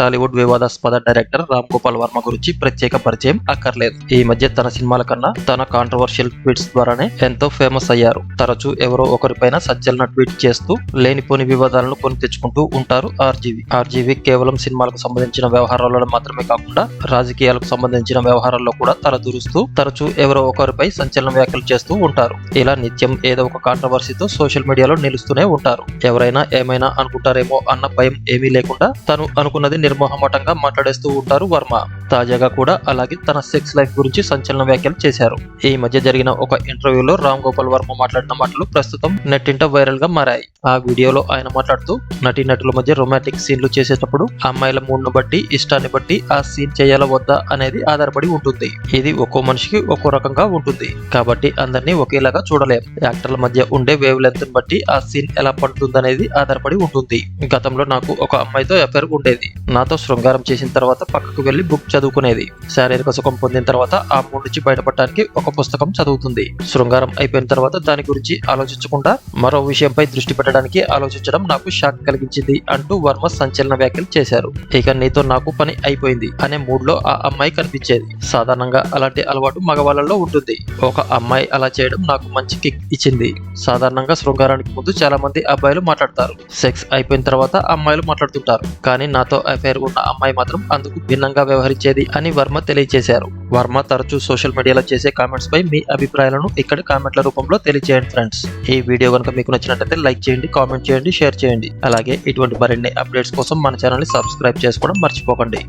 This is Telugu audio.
టాలీవుడ్ వివాదాస్పద డైరెక్టర్ రామ్ గోపాల్ వర్మ గురించి ప్రత్యేక పరిచయం అక్కర్లేదు. ఈ మధ్య తన సినిమాల కన్నా తన కాంట్రవర్షియల్ ట్వీట్స్ ద్వారానే ఎంతో ఫేమస్ అయ్యారు. తరచూ ఎవరో ఒకరిపైన సంచలన ట్వీట్ చేస్తూ లేనిపోని వివాదాలను కొని తెచ్చుకుంటూ ఉంటారు ఆర్జీవి. ఆర్జీవి కేవలం సినిమాలకు సంబంధించిన వ్యవహారాలలో మాత్రమే కాకుండా రాజకీయాలకు సంబంధించిన వ్యవహారాల్లో కూడా తలదూరుస్తూ తరచూ ఎవరో ఒకరిపై సంచలన వ్యాఖ్యలు చేస్తూ ఉంటారు. ఇలా నిత్యం ఏదో ఒక కాంట్రవర్సీతో సోషల్ మీడియాలో నిలుస్తూనే ఉంటారు. ఎవరైనా ఏమైనా అనుకుంటారేమో అన్న భయం ఏమీ లేకుండా తను అనుకున్నది నిర్మోహమాటంగా మాట్లాడేస్తూ ఉంటారు వర్మ. తాజాగా కూడా అలాగే తన సెక్స్ లైఫ్ గురించి సంచలన వ్యాఖ్యలు చేశారు. ఈ మధ్య జరిగిన ఒక ఇంటర్వ్యూలో రామ్ గోపాల్ వర్మ మాట్లాడిన మాటలు ప్రస్తుతం నెట్టింట వైరల్గా మారాయి. ఆ వీడియోలో ఆయన మాట్లాడుతూ నటీనటుల మధ్య రొమాంటిక్ సీన్లు చేసేటప్పుడు అమ్మాయిల మూడ్ను బట్టి ఇష్టాన్ని బట్టి ఆ సీన్ చేయాలా వద్దా అనేది ఆధారపడి ఉంటుంది. ఇది ఒక్కో మనిషికి ఒక్కో రకంగా ఉంటుంది. కాబట్టి అందరినీ ఒకేలాగా చూడలేం. యాక్టర్ల మధ్య ఉండే వేవ్ లెంత్ బట్టి ఆ సీన్ ఎలా పడుతుందనేది ఆధారపడి ఉంటుంది. గతంలో నాకు ఒక అమ్మాయితో ఎఫైర్ ఉండేది. నాతో శృంగారం చేసిన తర్వాత పక్కకు వెళ్ళి బుక్ చదువుకునేది. శారీరక సుఖం పొందిన తర్వాత ఆ మూడు నుంచి బయటపడటానికి ఒక పుస్తకం చదువుతుంది. శృంగారం అయిపోయిన తర్వాత దాని గురించి ఆలోచించకుండా మరో విషయంపై దృష్టి పెట్టడానికి ఆలోచించడం నాకు షాక్ కలిగించింది అంటూ వర్మ సంచలన వ్యాఖ్యలు చేశారు. ఇక నీతో నాకు పని అయిపోయింది అనే మూడ్లో ఆ అమ్మాయి కనిపించేది. సాధారణంగా అలాంటి అలవాటు మగవాళ్ళలో ఉంటుంది. ఒక అమ్మాయి అలా చేయడం నాకు మంచి కిక్ ఇచ్చింది. సాధారణంగా శృంగారానికి ముందు చాలా మంది అబ్బాయిలు మాట్లాడతారు. సెక్స్ అయిపోయిన తర్వాత అమ్మాయిలు మాట్లాడుతుంటారు. కానీ నాతో అఫైర్ ఉన్న అమ్మాయి మాత్రం అందుకు భిన్నంగా వచ్చేది అని వర్మ తెలియజేశారు. వర్మ తరచూ సోషల్ మీడియాలో చేసే కామెంట్స్ పై మీ అభిప్రాయాలను ఇక్కడ కామెంట్ల రూపంలో తెలియజేయండి ఫ్రెండ్స్ ఈ వీడియో కనుక మీకు నచ్చినట్లయితే లైక్ చేయండి కామెంట్ చేయండి షేర్ చేయండి. అలాగే ఇటువంటి మరిన్ని అప్డేట్స్ కోసం మన ఛానల్ని సబ్స్క్రైబ్ చేసుకోవడం మర్చిపోకండి.